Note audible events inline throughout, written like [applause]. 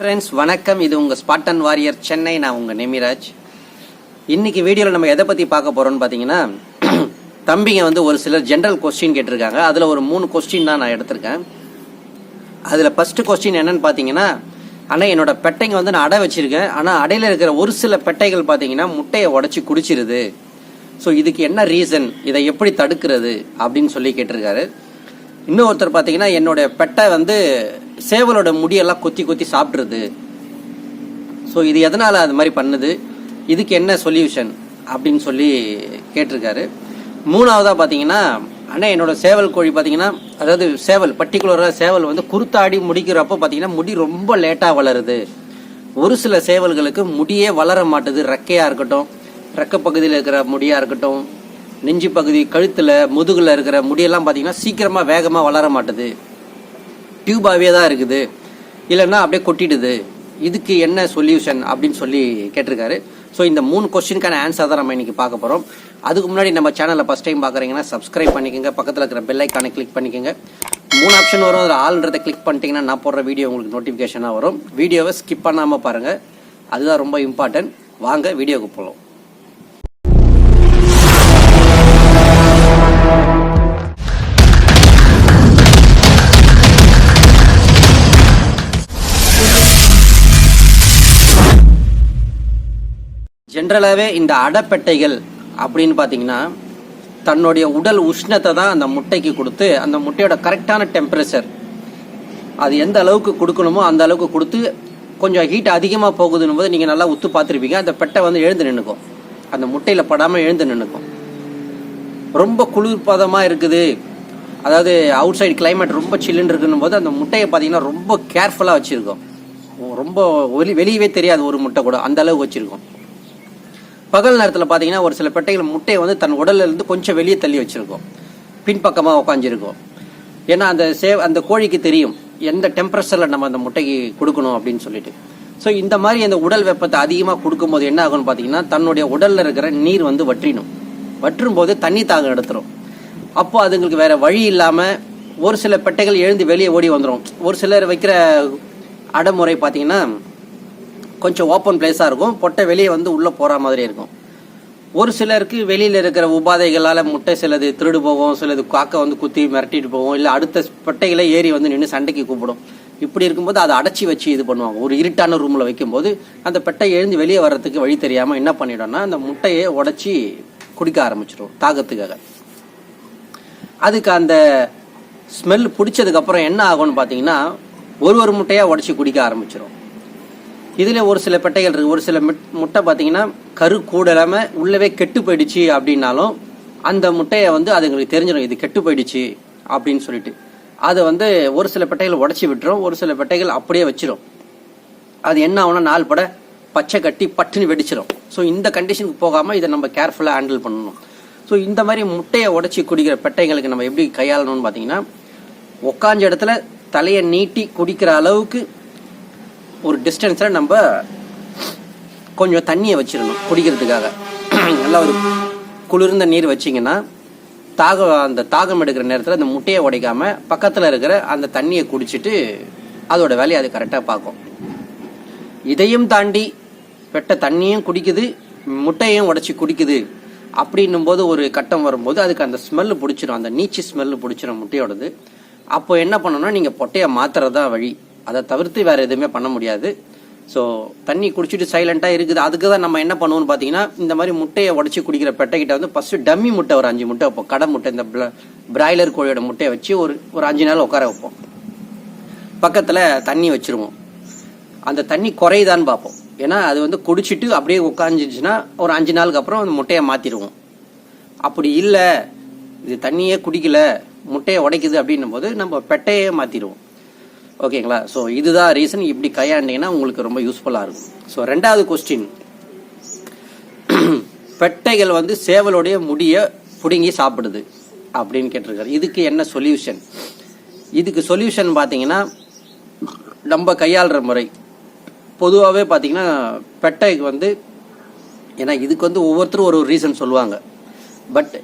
Friends வணக்கம். இது உங்கள் ஸ்பாட்டன் வாரியர் சென்னை நான் உங்கள் நெமிராஜ். இன்றைக்கி வீடியோவில் நம்ம எதை பற்றி பார்க்க போகிறோம்னு பார்த்தீங்கன்னா [clears throat] தம்பிங்க வந்து ஒரு சிலர் ஜென்ரல் கொஸ்டின் கேட்டிருக்காங்க. அதில் ஒரு மூணு கொஸ்டின் தான் நான் எடுத்திருக்கேன். அதில் ஃபஸ்ட்டு கொஸ்டின் என்னன்னு பார்த்தீங்கன்னா ஆனால் என்னோட பெட்டைங்க வந்து நான் அடை வச்சுருக்கேன். ஆனால் அடையில் இருக்கிற ஒரு சில பெட்டைகள் பார்த்தீங்கன்னா முட்டையை உடச்சி குடிச்சிருது. ஸோ இதுக்கு என்ன ரீசன் இதை எப்படி தடுக்கிறது? அப்படின்னு சொல்லி கேட்டிருக்காரு. இன்னொருத்தர் பார்த்தீங்கன்னா என்னோட பெட்டை வந்து சேவலோட முடியெல்லாம் கொத்தி கொத்தி சாப்பிட்றது. ஸோ இது எதனால் அது மாதிரி பண்ணுது? இதுக்கு என்ன சொல்யூஷன் அப்படின்னு சொல்லி கேட்டிருக்காரு. மூணாவதாக பார்த்தீங்கன்னா ஆனால் என்னோட சேவல் கோழி பார்த்தீங்கன்னா அதாவது சேவல் பர்டிகுலராக சேவல் வந்து குருத்தாடி முடிக்கிறப்போ பார்த்தீங்கன்னா முடி ரொம்ப லேட்டாக வளருது. ஒரு சில சேவல்களுக்கு முடியே வளர மாட்டுது. ரெக்கையாக இருக்கட்டும் ரெக்க பகுதியில் இருக்கிற முடியாக இருக்கட்டும் நெஞ்சு பகுதி கழுத்தில் முதுகில் இருக்கிற முடியெல்லாம் பார்த்தீங்கன்னா சீக்கிரமாக வேகமாக வளர மாட்டுது. டியூபாகவே தான் இருக்குது. இல்லைன்னா அப்படியே கொட்டிடுது. இதுக்கு என்ன சொல்யூஷன் அப்படின்னு சொல்லி கேட்டிருக்காரு. ஸோ இந்த மூணு கொஸ்டினுக்கான ஆன்சர் தான் நம்ம இன்றைக்கி பார்க்க போகிறோம் அதுக்கு முன்னாடி நம்ம சேனலில் ஃபஸ்ட் டைம் பார்க்குறீங்கன்னா சப்ஸ்கிரைப் பண்ணிக்கோங்க. பக்கத்தில் இருக்கிற பெல் ஐக்கானை கிளிக் பண்ணிக்கோங்க. மூணு ஆப்ஷன் வரும். அதில் ஆல்ன்றதை கிளிக் பண்ணிட்டீங்கன்னா நான் போடுற வீடியோ உங்களுக்கு நோட்டிஃபிகேஷனாக வரும். வீடியோவை ஸ்கிப் பண்ணாமல் பாருங்கள் அதுதான் ரொம்ப இம்பார்ட்டன்ட் வாங்க வீடியோவுக்கு போகலாம் ஜென்ரலாகவே இந்த அடைப்பெட்டைகள் அப்படின்னு பார்த்தீங்கன்னா தன்னுடைய உடல் உஷ்ணத்தை தான் அந்த முட்டைக்கு கொடுத்து அந்த முட்டையோட கரெக்டான டெம்பரேச்சர் அது எந்த அளவுக்கு கொடுக்கணுமோ அந்த அளவுக்கு கொடுத்து கொஞ்சம் ஹீட் அதிகமாக போகுதுன்னு போது நீங்கள் நல்லா உத்து பார்த்துருப்பீங்க. அந்த பெட்டை வந்து எழுந்து நின்றுக்கும் அந்த முட்டையில் படாமல் எழுந்து நின்றுக்கும் ரொம்ப குளிர்பதமாக இருக்குது. அதாவது அவுட் சைடு கிளைமேட் ரொம்ப சில்லுன்னு இருக்குன்னும் போது அந்த முட்டையை பார்த்தீங்கன்னா ரொம்ப கேர்ஃபுல்லாக வச்சுருக்கோம். ரொம்ப வெளி வெளியவே தெரியாது ஒரு முட்டை கூட அந்த அளவுக்கு வச்சுருக்கோம். பகல் நேரத்தில் பார்த்தீங்கன்னா ஒரு சில பெட்டைகள் முட்டையை வந்து தன் உடல்ல இருந்து கொஞ்சம் வெளியே தள்ளி வச்சுருக்கோம். பின்பக்கமாக உட்காந்துருக்கோம் ஏன்னா அந்த சேவ் அந்த கோழிக்கு தெரியும் எந்த டெம்பரேச்சரில் நம்ம அந்த முட்டைக்கு கொடுக்கணும் அப்படின்னு சொல்லிட்டு. ஸோ இந்த மாதிரி அந்த உடல் வெப்பத்தை அதிகமாக கொடுக்கும்போது என்ன ஆகும்னு பார்த்தீங்கன்னா தன்னுடைய உடலில் இருக்கிற நீர் வந்து வற்றிடும். வற்றும் போது தண்ணி தாகம் எடுத்துரும் அப்போ அதுங்களுக்கு வேற வழி இல்லாமல் ஒரு சில பெட்டைகள் எழுந்து வெளியே ஓடி வந்துடும் ஒரு சிலர் வைக்கிற அடைமுறை பார்த்தீங்கன்னா கொஞ்சம் ஓப்பன் பிளேஸாக இருக்கும். பொட்டை வெளியே வந்து உள்ளே போகிற மாதிரி இருக்கும். ஒரு சிலருக்கு வெளியில் இருக்கிற உபாதைகளால் முட்டை சிலது திருடு போகும் சிலது காக்கை வந்து குத்தி மிரட்டிட்டு போகும் இல்லை அடுத்த பெட்டைகளை ஏறி வந்து நின்று சண்டைக்கு கூப்பிடும். இப்படி இருக்கும்போது அதை அடைச்சி வச்சு இது பண்ணுவாங்க. ஒரு இருட்டான ரூமில் வைக்கும்போது அந்த பெட்டை எழுந்து வெளியே வர்றதுக்கு வழி தெரியாமல் என்ன பண்ணிடும்னா அந்த முட்டையை உடைச்சி குடிக்க ஆரம்பிச்சிடும் தாகத்துக்காக. அதுக்கு அந்த ஸ்மெல் பிடிச்சதுக்கப்புறம் என்ன ஆகும்னு பார்த்தீங்கன்னா ஒரு ஒரு முட்டையாக உடச்சி குடிக்க ஆரம்பிச்சிடும் இதில் ஒரு சில பெட்டைகள் இருக்குது ஒரு சில முட்டை பார்த்தீங்கன்னா கரு கூட இல்லாமல் உள்ளவே கெட்டு போயிடுச்சு அப்படின்னாலும் அந்த முட்டையை வந்து அதுங்களுக்கு தெரிஞ்சிடும் இது கெட்டு போயிடுச்சு அப்படின்னு சொல்லிட்டு. அதை வந்து ஒரு சில பெட்டைகள் உடச்சி விட்டுரும். ஒரு சில பெட்டைகள் அப்படியே வச்சிரும். அது என்ன ஆகும்னா நாள் பட பச்சை கட்டி பட்டுன்னு வெடிச்சிடும் ஸோ இந்த கண்டிஷனுக்கு போகாமல் இதை நம்ம கேர்ஃபுல்லாக ஹேண்டில் பண்ணணும். ஸோ இந்த மாதிரி முட்டையை உடச்சி குடிக்கிற பெட்டைங்களுக்கு நம்ம எப்படி கையாளணும்னு பார்த்தீங்கன்னா உக்காஞ்ச இடத்துல தலையை நீட்டி குடிக்கிற அளவுக்கு ஒரு டிஸ்டன்ஸில் நம்ம கொஞ்சம் தண்ணியை வச்சிடணும் குடிக்கிறதுக்காக. நல்லா ஒரு குளிர்ந்த நீர் வச்சிங்கன்னா தாகம் அந்த தாகம் எடுக்கிற நேரத்தில் அந்த முட்டையை உடைக்காமல் பக்கத்தில் இருக்கிற அந்த தண்ணியை குடிச்சிட்டு அதோட வேலையை அது கரெக்டாக பார்க்கும். இதையும் தாண்டி பெட்டை தண்ணியும் குடிக்குது முட்டையும் உடச்சி குடிக்குது அப்படின்னும் போது ஒரு கட்டம் வரும்போது அதுக்கு அந்த ஸ்மெல்லு பிடிச்சிரும். அந்த நீச்சி ஸ்மெல்லு பிடிச்சிரும் முட்டையோடது. அப்போ என்ன பண்ணணும்னா நீங்கள் பொட்டையை மாத்துறதா வழி. அதை தவிர்த்து வேறு எதுவுமே பண்ண முடியாது. ஸோ தண்ணி குடிச்சிட்டு சைலண்டாக இருக்குது. அதுக்கு தான் நம்ம என்ன பண்ணுவோம்னு பார்த்தீங்கன்னா இந்த மாதிரி முட்டையை உடச்சி குடிக்கிற பெட்டைக்கிட்ட வந்து ஃபஸ்ட்டு டம்மி முட்டை ஒரு அஞ்சு முட்டை வைப்போம். கடை முட்டை இந்த பிராய்லர் கோழியோட முட்டையை வச்சு ஒரு ஒரு அஞ்சு நாள் உட்கார வைப்போம். பக்கத்தில் தண்ணி வச்சிருவோம். அந்த தண்ணி குறையுதான்னு பார்ப்போம் ஏன்னா அது வந்து குடிச்சிட்டு அப்படியே உட்காந்துச்சுன்னா ஒரு அஞ்சு நாளுக்கு அப்புறம் அந்த முட்டையை மாற்றிடுவோம் அப்படி இல்லை இது தண்ணியே குடிக்கல முட்டையை உடைக்குது அப்படின்னும் போது நம்ம பெட்டையே மாற்றிடுவோம் ஓகேங்களா? ஸோ இதுதான் ரீசன் இப்படி கையாண்டிங்கன்னா உங்களுக்கு ரொம்ப யூஸ்ஃபுல்லாக இருக்கும். ஸோ ரெண்டாவது கொஸ்டின் பெட்டைகள் வந்து சேவலுடைய முடியை பிடுங்கி சாப்பிடுது அப்படின்னு கேட்டிருக்காரு. இதுக்கு என்ன சொல்யூஷன் இதுக்கு சொல்யூஷன் பார்த்தீங்கன்னா நம்ம கையாளுற முறை. பொதுவாகவே பார்த்தீங்கன்னா பெட்டைக்கு வந்து ஏன்னா இதுக்கு வந்து ஒவ்வொருத்தரும் ஒரு ரீசன் சொல்லுவாங்க. பட்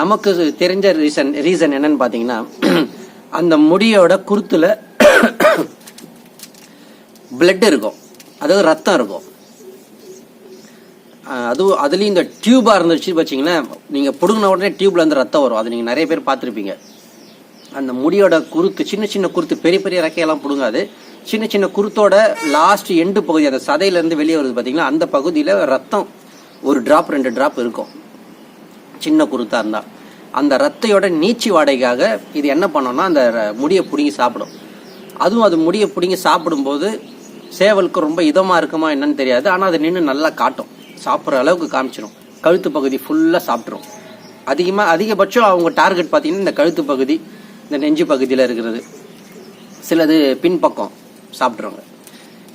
நமக்கு தெரிஞ்ச ரீசன் ரீசன் என்னன்னு பார்த்தீங்கன்னா அந்த முடியோட குருத்தில் பிளட் இருக்கும். அதாவது ரத்தம் இருக்கும். அதுவும் அதுலேயும் இந்த டியூபாக இருந்துச்சு வச்சிங்கன்னா நீங்கள் பிடுங்கின உடனே டியூப்ல இருந்து ரத்தம் வரும். அது நீங்கள் நிறைய பேர் பார்த்துருப்பீங்க. அந்த முடியோட குருத்து சின்ன சின்ன குருத்து பெரிய பெரிய ரெக்கையெல்லாம் பிடுங்காது. சின்ன சின்ன குருத்தோட லாஸ்ட் எண்டு பகுதி அந்த சதையிலேருந்து வெளியே வருது பார்த்தீங்களா அந்த பகுதியில் ரத்தம் ஒரு டிராப் ரெண்டு டிராப் இருக்கும். சின்ன குருத்தா இருந்தா. அந்த ரத்தையோட நீச்சி வாடகைக்காக இது என்ன பண்ணோம்னா அந்த ர- முடியை பிடுங்கி சாப்பிடும். அதுவும் அது முடியை பிடுங்கி சாப்பிடும்போது சேவலுக்கு ரொம்ப இதமாக இருக்குமா என்னன்னு தெரியாது. ஆனால் அது நின்று நல்லா காட்டும். சாப்பிட்ற அளவுக்கு காமிச்சிடும் கழுத்து பகுதி ஃபுல்லாக சாப்பிட்ரும் அதிகமாக அதிகபட்சம் அவங்க டார்கெட் பார்த்தீங்கன்னா இந்த கழுத்து பகுதி இந்த நெஞ்சு பகுதியில் இருக்கிறது. சிலது பின்பக்கம். சாப்பிட்ருவாங்க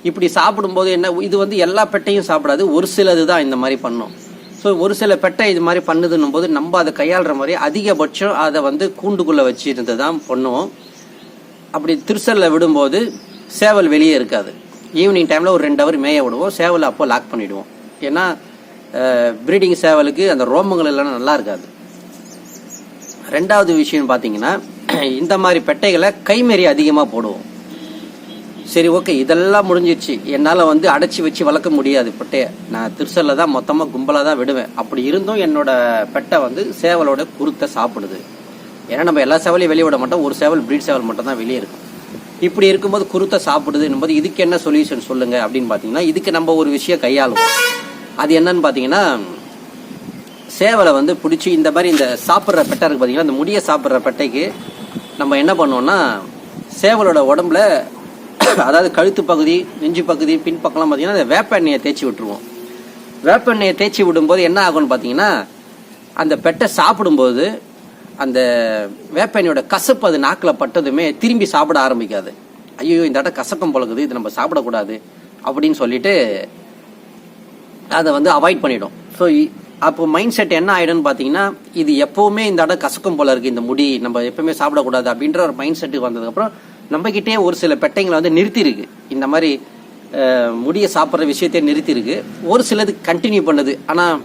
இப்படி சாப்பிடும்போது என்ன இது வந்து எல்லா பெட்டையும் சாப்பிடாது ஒரு சிலது தான் இந்த மாதிரி பண்ணும். ஸோ ஒரு சில பெட்டை இது மாதிரி பண்ணுதுன்னும் போது நம்ம அதை கையாளுற மாதிரி அதிகபட்சம் அதை வந்து கூண்டுக்குள்ளே வச்சுருந்து தான் பண்ணுவோம். அப்படி திருசலில் விடும்போது சேவல் வெளியே இருக்காது. ஈவினிங் டைமில் ஒரு ரெண்டு ஹவர் மேய விடுவோம் சேவலை அப்போ லாக் பண்ணிவிடுவோம் ஏன்னா ப்ரீடிங் சேவலுக்கு அந்த ரோமங்கள் எல்லாம் நல்லா இருக்காது. ரெண்டாவது விஷயம் பார்த்தீங்கன்னா இந்த மாதிரி பெட்டைகளை கைமறி அதிகமாக போடுவோம். சரி ஓகே இதெல்லாம் முடிஞ்சிருச்சு. என்னால் வந்து அடைச்சி வச்சு வளர்க்க முடியாது பட்டையை. நான் திருசலில் தான் மொத்தமாக கும்பலாக தான் விடுவேன். அப்படி இருந்தும் என்னோட பெட்டை வந்து சேவலோட குருத்தை சாப்பிடுது. ஏன்னா நம்ம எல்லா சேவலையும் வெளியே விட மாட்டோம். ஒரு சேவல் பிரீட் சேவல் மட்டும் தான் வெளியே இருக்கும். இப்படி இருக்கும்போது குருத்தை சாப்பிடுதுன்னும் போது இதுக்கு என்ன சொல்யூஷன் சொல்லுங்க அப்படின்னு பார்த்தீங்கன்னா இதுக்கு நம்ம ஒரு விஷயம் கையாளுவோம். அது என்னன்னு பார்த்தீங்கன்னா சேவலை வந்து பிடிச்சி இந்த மாதிரி இந்த சாப்பிட்ற பெட்டை இருக்குது பார்த்தீங்கன்னா இந்த முடியை சாப்பிட்ற பெட்டைக்கு நம்ம என்ன பண்ணோம்னா சேவலோட உடம்புல [coughs] அதாவது கழுத்து பகுதி நெஞ்சு பகுதி பின்பக்கம்லாம் பார்த்தீங்கன்னா அந்த வேப்ப எண்ணெயை தேய்ச்சி விட்டுருவோம். வேப்ப எண்ணெயை தேய்ச்சி விடும்போது என்ன ஆகும்னு பார்த்தீங்கன்னா அந்த பெட்டை சாப்பிடும்போது அந்த வேப்ப எண்ணெயோட கசப்பு அது நாக்கில் பட்டதுமே திரும்பி சாப்பிட ஆரம்பிக்காது. ஐயோ இந்த இடம் கசக்கம் பழகுது இது நம்ம சாப்பிடக்கூடாது அப்படின்னு சொல்லிட்டு அதை வந்து அவாய்ட் பண்ணிடும். ஸோ அப்போ மைண்ட் செட் என்ன ஆகிடும்னு பார்த்தீங்கன்னா இது எப்போவுமே இந்த இடம் கசக்கும் போல இருக்குது இந்த முடி நம்ம எப்பவுமே சாப்பிடக்கூடாது அப்படின்ற ஒரு மைண்ட் செட்டுக்கு வந்ததுக்கப்புறம் நம்மக்கிட்டே ஒரு சில பெட்டைங்களை வந்து நிறுத்தியிருக்கு. இந்த மாதிரி முடிய முடியை சாப்பிட்ற விஷயத்தையே நிறுத்தியிருக்கு. ஒரு சிலது கண்டினியூ பண்ணுது. ஆனால்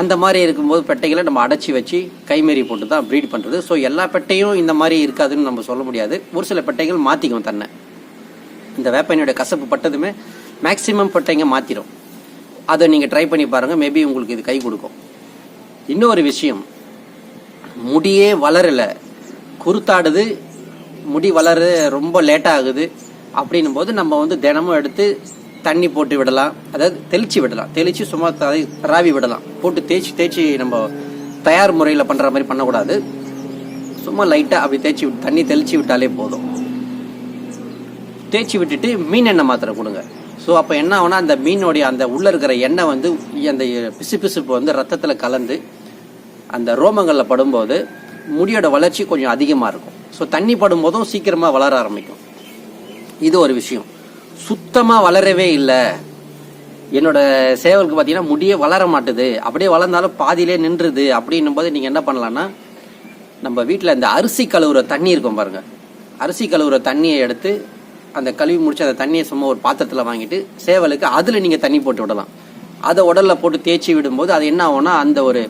அந்த மாதிரி இருக்கும்போது பெட்டைகளை நம்ம அடைச்சி வச்சு கைமறி போட்டு தான் ப்ரீட் பண்ணுறது ஸோ எல்லா பெட்டையும் இந்த மாதிரி இருக்காதுன்னு நம்ம சொல்ல முடியாது. ஒரு சில பெட்டைகள் மாற்றிக்கும் தன்னை. இந்த வேப்பனையோட கசப்பு பட்டதுமே மேக்சிமம் பெட்டைங்க மாற்றிடும் அதை நீங்கள் ட்ரை பண்ணி பாருங்கள் மேபி உங்களுக்கு இது கை கொடுக்கும். இன்னொரு விஷயம். முடியே வளரல. குருத்தாடுது முடி வளர ரொம்ப லேட்டாக ஆகுது. அப்படின்னும் போது நம்ம வந்து தினமும் எடுத்து தண்ணி போட்டு விடலாம். அதாவது தெளிச்சு விடலாம். தெளிச்சு சும்மா ராவி விடலாம். போட்டு தேய்ச்சி தேய்ச்சி நம்ம தயார் முறையில் பண்ணுற மாதிரி பண்ணக்கூடாது. சும்மா லைட்டாக அப்படி தேய்ச்சி விட்டு தண்ணி தெளிச்சு விட்டாலே போதும். தேய்ச்சி விட்டுட்டு மீன் எண்ணெய் மாத்திரை கொடுங்க. ஸோ அப்போ என்ன ஆகுனா அந்த மீனோடைய அந்த உள்ளே இருக்கிற எண்ணெய் வந்து அந்த பிசு பிசுப்பு வந்து ரத்தத்தில் கலந்து அந்த ரோமங்களில் படும்போது முடியோட வளர்ச்சி கொஞ்சம் அதிகமாக இருக்கும். ஸோ தண்ணி படும்போதும் சீக்கிரமாக வளர ஆரம்பிக்கும். இது ஒரு விஷயம். சுத்தமாக வளரவே இல்லை. என்னோட சேவலுக்கு பார்த்தீங்கன்னா முடியே வளர மாட்டுது. அப்படியே வளர்ந்தாலும் பாதியிலே நின்றுது. அப்படின்னும் போது நீங்கள் என்ன பண்ணலான்னா நம்ம வீட்டில் இந்த அரிசி கழுவுற தண்ணி இருக்கும் பாருங்கள் அரிசி கழுவுற தண்ணியை எடுத்து அந்த கழுவி முடிச்சு அந்த தண்ணியை சும்மா ஒரு பாத்திரத்தில் வாங்கிட்டு சேவலுக்கு அதில் நீங்கள் தண்ணி போட்டு விடலாம். அதை உடலில் போட்டு தேய்ச்சி விடும்போது அது என்ன ஆகும்னா அந்த ஒரு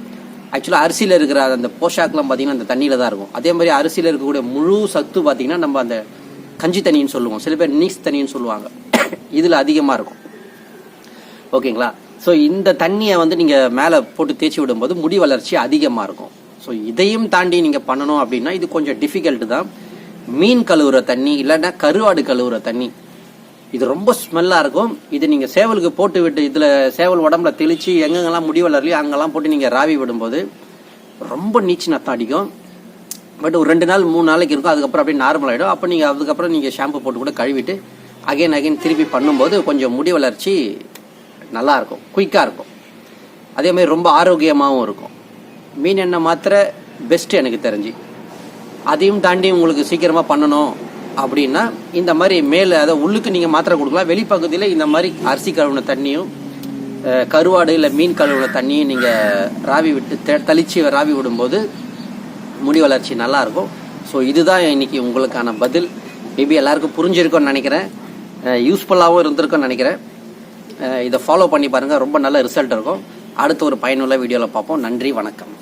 ஆக்சுவலாக அரிசியில் இருக்கிற அந்த போஷாக்லாம் பார்த்தீங்கன்னா அந்த தண்ணியில் தான் இருக்கும். அதே மாதிரி அரிசியில் இருக்கக்கூடிய முழு சத்து பார்த்தீங்கன்னா நம்ம அந்த கஞ்சி தண்ணின்னு சொல்லுவோம். சில பேர் நீஸ் தண்ணின்னு சொல்லுவாங்க. [coughs] இதில் அதிகமாக இருக்கும். ஓகேங்களா? ஸோ இந்த தண்ணியை வந்து நீங்கள் மேலே போட்டு தேய்ச்சி விடும்போது முடி வளர்ச்சி அதிகமாக இருக்கும். ஸோ இதையும் தாண்டி நீங்கள் பண்ணணும் அப்படின்னா இது கொஞ்சம் டிஃபிகல்ட்டு தான். மீன் கழுவுற தண்ணி இல்லைன்னா கருவாடு கழுவுற தண்ணி. இது ரொம்ப ஸ்மெல்லாக இருக்கும். இது நீங்கள் சேவலுக்கு போட்டு விட்டு இதில் சேவல் உடம்புல தெளித்து எங்கெங்கெல்லாம் முடி வளரலையோ அங்கெல்லாம் போட்டு நீங்கள் ராவி விடும்போது ரொம்ப நீச்சு நத்தம் அடிக்கும். பட் ஒரு ரெண்டு நாள் மூணு நாளைக்கு இருக்கும். அதுக்கப்புறம் அப்படியே நார்மல் ஆகிடும் அப்போ நீங்கள் அதுக்கப்புறம் நீங்கள் ஷாம்பு போட்டு கூட கழுவிட்டு அகைன் அகைன் திருப்பி பண்ணும்போது கொஞ்சம் முடி வளர்ச்சி நல்லாயிருக்கும் குயிக்காக இருக்கும். அதே மாதிரி ரொம்ப ஆரோக்கியமாகவும் இருக்கும். மீன் எண்ணெய் மாத்திரை பெஸ்ட்டு எனக்கு தெரிஞ்சு. அதையும் தாண்டி உங்களுக்கு சீக்கிரமாக பண்ணணும். அப்படின்னா இந்த மாதிரி மேலே அதை உள்ளுக்கு நீங்கள் மாத்திரை கொடுக்கலாம். வெளிப்பகுதியில் இந்த மாதிரி அரிசி கழுவுன தண்ணியும் கருவாடு இல்லை மீன் கழுவுன தண்ணியும் நீங்கள் ராவி விட்டு தளிச்சு ராவி விடும்போது முடி வளர்ச்சி நல்லாயிருக்கும் ஸோ இதுதான் இன்னைக்கு உங்களுக்கான பதில். மேபி எல்லாருக்கும் புரிஞ்சிருக்கும்னு நினைக்கிறேன். யூஸ்ஃபுல்லாகவும் இருந்திருக்கும்னு நினைக்கிறேன். இதை ஃபாலோ பண்ணி பாருங்கள் ரொம்ப நல்ல ரிசல்ட் இருக்கும். அடுத்த ஒரு பயனுள்ள வீடியோவில் பார்ப்போம். நன்றி வணக்கம்.